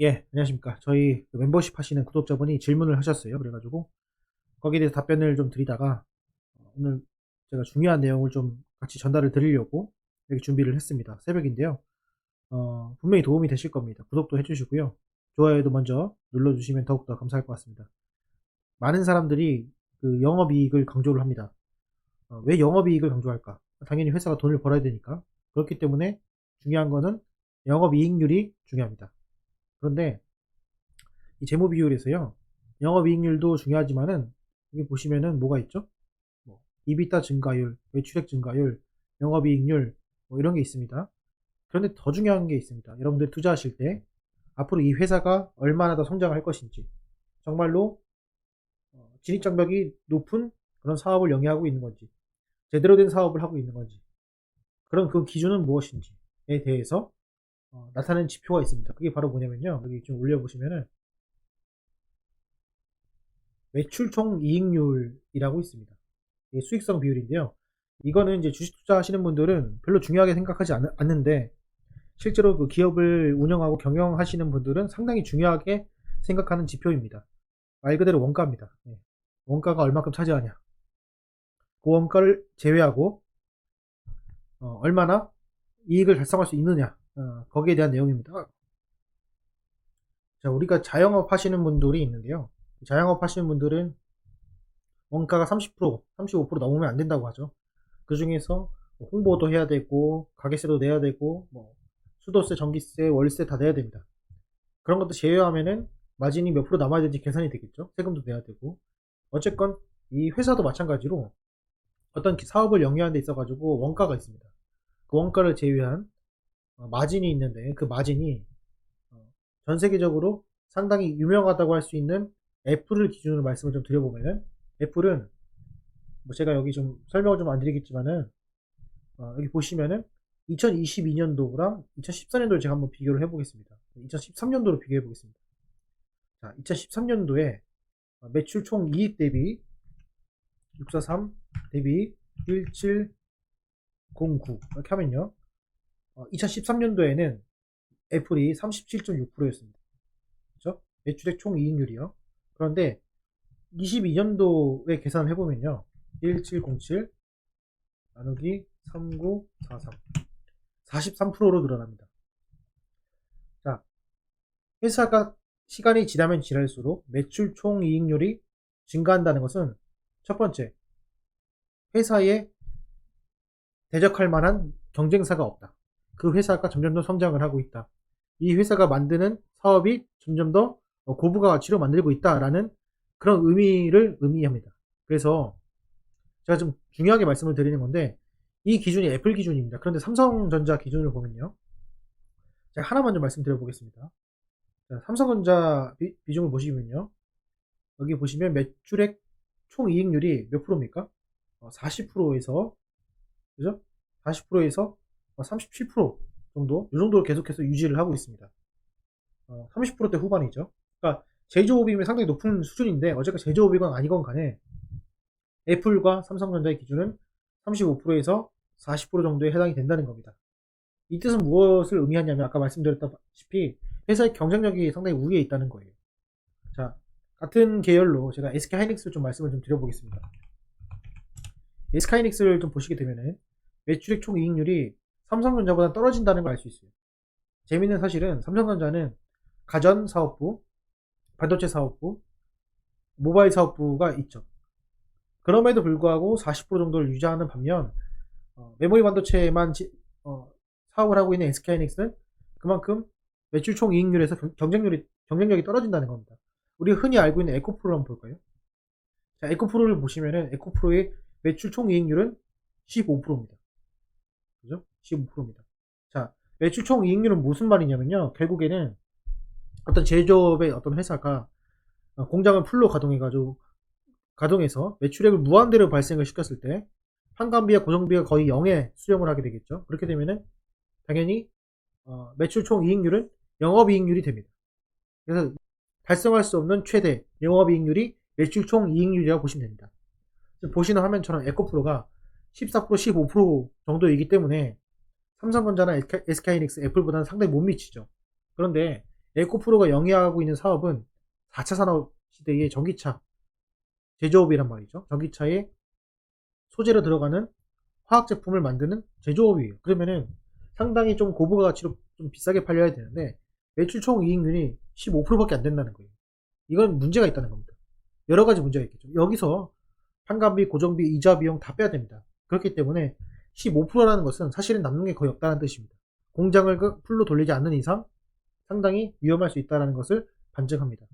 예, 안녕하십니까. 저희 그 멤버십 하시는 구독자분이 질문을 하셨어요. 그래가지고 거기에 대해서 답변을 좀 드리다가 어, 오늘 제가 중요한 내용을 좀 같이 전달을 드리려고 이렇게 준비를 했습니다. 새벽인데요. 어, 분명히 도움이 되실 겁니다. 구독도 해주시고요. 좋아요도 먼저 눌러주시면 더욱더 감사할 것 같습니다. 많은 사람들이 그 영업이익을 강조를 합니다. 어, 왜 영업이익을 강조할까? 당연히 회사가 돈을 벌어야 되니까. 그렇기 때문에 중요한 거는 영업이익률이 중요합니다. 그런데 이 재무 비율에서요. 영업이익률도 중요하지만은 여기 보시면은 뭐가 있죠? 뭐 EBITDA 증가율, 매출액 증가율, 영업이익률 뭐 이런 게 있습니다. 그런데 더 중요한 게 있습니다. 여러분들 투자하실 때 앞으로 이 회사가 얼마나 더 성장할 것인지 정말로 어, 진입장벽이 높은 그런 사업을 영위하고 있는 건지 제대로 된 사업을 하고 있는 건지 그런 그 기준은 무엇인지에 대해서 어, 나타내는 지표가 있습니다. 그게 바로 뭐냐면요. 여기 좀 올려보시면은 매출 총 이익률이라고 있습니다. 이게 수익성 비율인데요. 이거는 이제 주식 투자하시는 분들은 별로 중요하게 생각하지 않, 않는데 실제로 그 기업을 운영하고 경영하시는 분들은 상당히 중요하게 생각하는 지표입니다. 말 그대로 원가입니다. 예. 원가가 얼마큼 차지하냐. 그 원가를 제외하고 어, 얼마나 이익을 달성할 수 있느냐. 어, 거기에 대한 내용입니다. 자, 우리가 자영업 하시는 분들이 있는데요. 자영업 하시는 분들은 원가가 30%, 35% 넘으면 안 된다고 하죠. 그 중에서 뭐 홍보도 해야 되고, 가게세도 내야 되고, 뭐, 수도세, 전기세, 월세 다 내야 됩니다. 그런 것도 제외하면은 마진이 몇 프로 남아야 되는지 계산이 되겠죠. 세금도 내야 되고. 어쨌건 이 회사도 마찬가지로 어떤 사업을 영위하는 데 있어가지고 원가가 있습니다. 그 원가를 제외한 어, 마진이 있는데 그 마진이 어, 전 세계적으로 상당히 유명하다고 할 수 있는 애플을 기준으로 말씀을 좀 드려보면은 애플은 뭐 제가 여기 좀 설명을 좀 안 드리겠지만은 어, 여기 보시면은 2022년도랑 2014년도를 제가 한번 비교를 해보겠습니다. 2013년도로 비교해 보겠습니다. 자, 2013년도에 매출 총 이익 대비 643 대비 1709 이렇게 하면요. 2013년도에는 애플이 37.6%였습니다. 그렇죠? 매출액 총 이익률이요. 그런데 22년도에 계산을 해보면요. 1707 나누기 3943 43%로 늘어납니다. 자, 회사가 시간이 지나면 지날수록 매출 총 이익률이 증가한다는 것은 첫 번째, 회사에 대적할 만한 경쟁사가 없다. 그 회사가 점점 더 성장을 하고 있다. 이 회사가 만드는 사업이 점점 더 고부가 가치로 만들고 있다라는 그런 의미를 의미합니다. 그래서 제가 좀 중요하게 말씀을 드리는 건데 이 기준이 애플 기준입니다. 그런데 삼성전자 기준을 보면요. 제가 하나 먼저 말씀드려 보겠습니다. 삼성전자 비, 중을 보시면요. 여기 보시면 매출액 총 이익률이 몇 프로입니까? 40%에서 어, 그죠? 40%에서 37% 정도, 이 정도로 계속해서 유지를 하고 있습니다. 어, 30%대 후반이죠. 그러니까 제조업이면 상당히 높은 수준인데 어쨌든 제조업이건 아니건 간에 애플과 삼성전자의 기준은 35%에서 40% 정도에 해당이 된다는 겁니다. 이 뜻은 무엇을 의미하냐면 아까 말씀드렸다시피 회사의 경쟁력이 상당히 우위에 있다는 거예요. 자, 같은 계열로 제가 SK 하이닉스 좀 말씀을 좀 드려보겠습니다. SK 하이닉스를 좀 보시게 되면은 매출액 총 이익률이 삼성전자보다 떨어진다는 걸 알 수 있어요. 재밌는 사실은 삼성전자는 가전 사업부, 반도체 사업부, 모바일 사업부가 있죠. 그럼에도 불구하고 40% 정도를 유지하는 반면 어, 메모리 반도체만 지, 어, 사업을 하고 있는 SK하이닉스는 그만큼 매출 총 이익률에서 경쟁률이 경쟁력이 떨어진다는 겁니다. 우리가 흔히 알고 있는 에코프로를 한번 볼까요? 자, 에코프로를 보시면은 에코프로의 매출 총 이익률은 15%입니다. 그죠? 15%입니다. 자, 매출 총 이익률은 무슨 말이냐면요. 결국에는 어떤 제조업의 어떤 회사가 어, 공장을 풀로 가동해가지고 가동해서 매출액을 무한대로 발생을 시켰을 때 판관비와 고정비가 거의 0에 수렴을 하게 되겠죠. 그렇게 되면은 당연히 어, 매출 총 이익률은 영업이익률이 됩니다. 그래서 달성할 수 없는 최대 영업이익률이 매출 총 이익률이라고 보시면 됩니다. 보시는 화면처럼 에코프로가 14% 15% 정도이기 때문에 삼성전자나 SK하이닉스, 애플보다는 상당히 못 미치죠. 그런데 에코프로가 영위하고 있는 사업은 4차 산업 시대의 전기차 제조업이란 말이죠. 전기차에 소재로 들어가는 화학 제품을 만드는 제조업이에요. 그러면은 상당히 좀 고부가 가치로 좀 비싸게 팔려야 되는데 매출 총 이익률이 15%밖에 안 된다는 거예요. 이건 문제가 있다는 겁니다. 여러 가지 문제가 있겠죠. 여기서 판관비, 고정비, 이자 비용 다 빼야 됩니다. 그렇기 때문에 15%라는 것은 사실은 남는 게 거의 없다는 뜻입니다. 공장을 그 풀로 돌리지 않는 이상 상당히 위험할 수 있다는 것을 반증합니다.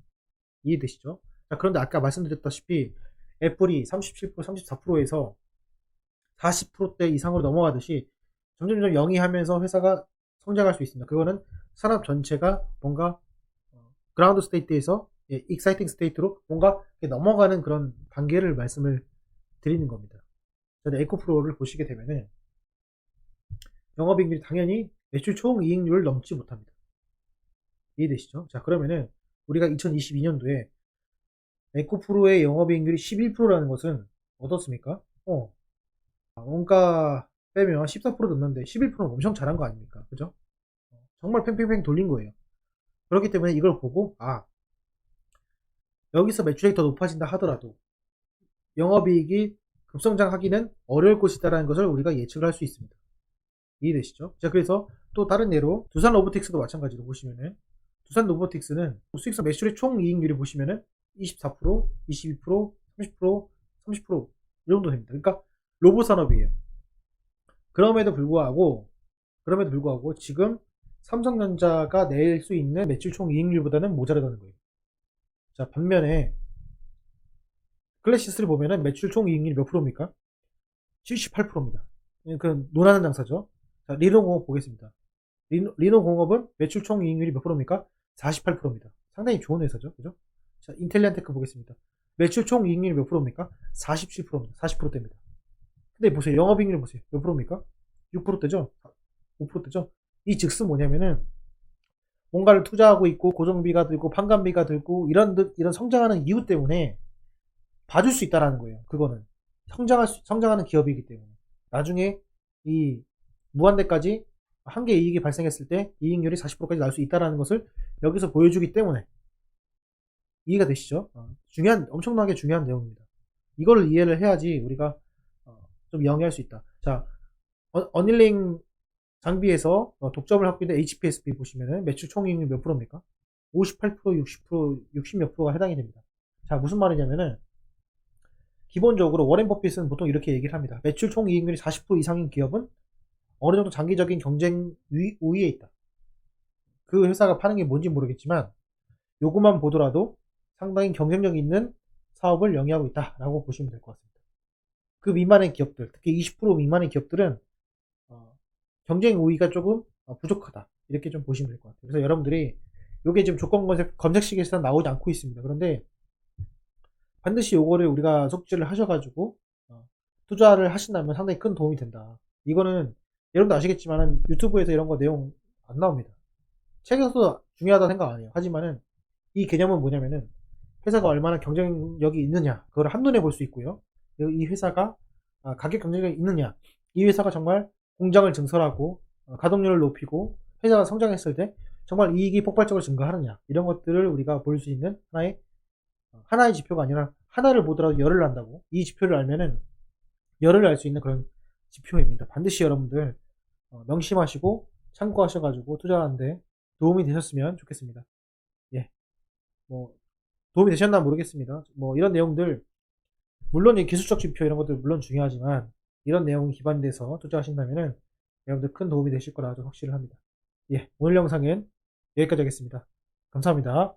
이해되시죠? 자, 그런데 아까 말씀드렸다시피 애플이 37%, 34%에서 40%대 이상으로 넘어가듯이 점점점 영위하면서 회사가 성장할 수 있습니다. 그거는 산업 전체가 뭔가 그라운드 스테이트에서 익사이팅 스테이트로 뭔가 넘어가는 그런 단계를 말씀을 드리는 겁니다. 저는 에코 프로를 보시게 되면은 영업이익률이 당연히 매출 총 이익률을 넘지 못합니다. 이해되시죠? 자 그러면은 우리가 2022년도에 에코 프로의 영업이익률이 11%라는 것은 어떻습니까? 어, 원가 빼면 14% 넘는데 11%는 엄청 잘한 거 아닙니까? 그죠? 정말 팽팽팽 돌린 거예요. 그렇기 때문에 이걸 보고 아 여기서 매출액이 더 높아진다 하더라도 영업이익이 급성장하기는 어려울 것이다라는 것을 우리가 예측을 할 수 있습니다. 이해되시죠? 자 그래서 또 다른 예로 두산 로보틱스도 마찬가지로 보시면은 두산 로보틱스는 수익성 매출의 총 이익률이 보시면은 24%, 22%, 30%, 30%이 정도 됩니다. 그러니까 로봇 산업이에요. 그럼에도 불구하고 그럼에도 불구하고 지금 삼성전자가 낼 수 있는 매출 총 이익률보다는 모자라다는 거예요. 자, 반면에 클래시스를 보면은 매출 총 이익률이 몇 프로입니까? 78%입니다. 그 논하는 장사죠. 자, 리노공업 보겠습니다. 리노, 리노공업은 매출 총 이익률이 몇 프로입니까? 48%입니다. 상당히 좋은 회사죠. 그죠? 자, 인텔리안테크 보겠습니다. 매출 총 이익률이 몇 프로입니까? 47%입니다. 40%대입니다. 근데 보세요. 영업이익률 보세요. 몇 프로입니까? 6%대죠? 5%대죠? 이 즉슨 뭐냐면은 뭔가를 투자하고 있고 고정비가 들고 판관비가 들고 이런 듯- 이런 성장하는 이유 때문에 봐줄 수 있다라는 거예요. 그거는 성장할 수, 성장하는 기업이기 때문에 나중에 이 무한대까지 한계 이익이 발생했을 때 이익률이 40%까지 날 수 있다라는 것을 여기서 보여주기 때문에 이해가 되시죠? 어, 중요한 엄청나게 중요한 내용입니다. 이거를 이해를 해야지 우리가 어, 좀 영위할 수 있다. 자, 어, 어닐링 장비에서 어, 독점을 하고 있는 HPSB 보시면은 매출 총이익률 몇 프로입니까? 58%, 60%, 60 몇 프로가 해당이 됩니다. 자, 무슨 말이냐면은 기본적으로 워렌 버핏은 보통 이렇게 얘기를 합니다. 매출 총이익률이 40% 이상인 기업은 어느 정도 장기적인 경쟁 위, 우위에 있다. 그 회사가 파는 게 뭔지 모르겠지만 요것만 보더라도 상당히 경쟁력 있는 사업을 영위하고 있다라고 보시면 될 것 같습니다. 그 미만의 기업들, 특히 20% 미만의 기업들은 어, 경쟁 우위가 조금 어, 부족하다. 이렇게 좀 보시면 될 것 같아요. 그래서 여러분들이 이게 지금 조건 검색, 검색식에서 나오지 않고 있습니다. 그런데 반드시 요거를 우리가 숙지를 하셔가지고 어, 투자를 하신다면 상당히 큰 도움이 된다. 이거는 여러분도 아시겠지만은 유튜브에서 이런 거 내용 안 나옵니다. 책에서도 중요하다 생각 안 해요. 하지만은 이 개념은 뭐냐면은 회사가 얼마나 경쟁력이 있느냐 그걸 한눈에 볼 수 있고요. 이 회사가 아, 가격 경쟁력이 있느냐 이 회사가 정말 공장을 증설하고 어, 가동률을 높이고 회사가 성장했을 때 정말 이익이 폭발적으로 증가하느냐 이런 것들을 우리가 볼 수 있는 하나의 어, 하나의 지표가 아니라 하나를 보더라도 열을 난다고 이 지표를 알면은 열을 알 수 있는 그런 지표입니다. 반드시 여러분들 어, 명심하시고 참고하셔가지고 투자하는데 도움이 되셨으면 좋겠습니다. 예, 뭐 도움이 되셨나 모르겠습니다. 뭐 이런 내용들 물론 이 기술적 지표 이런 것들 물론 중요하지만 이런 내용이 기반돼서 투자하신다면은 여러분들 큰 도움이 되실 거라 좀 확실을 합니다. 예, 오늘 영상은 여기까지 하겠습니다. 감사합니다.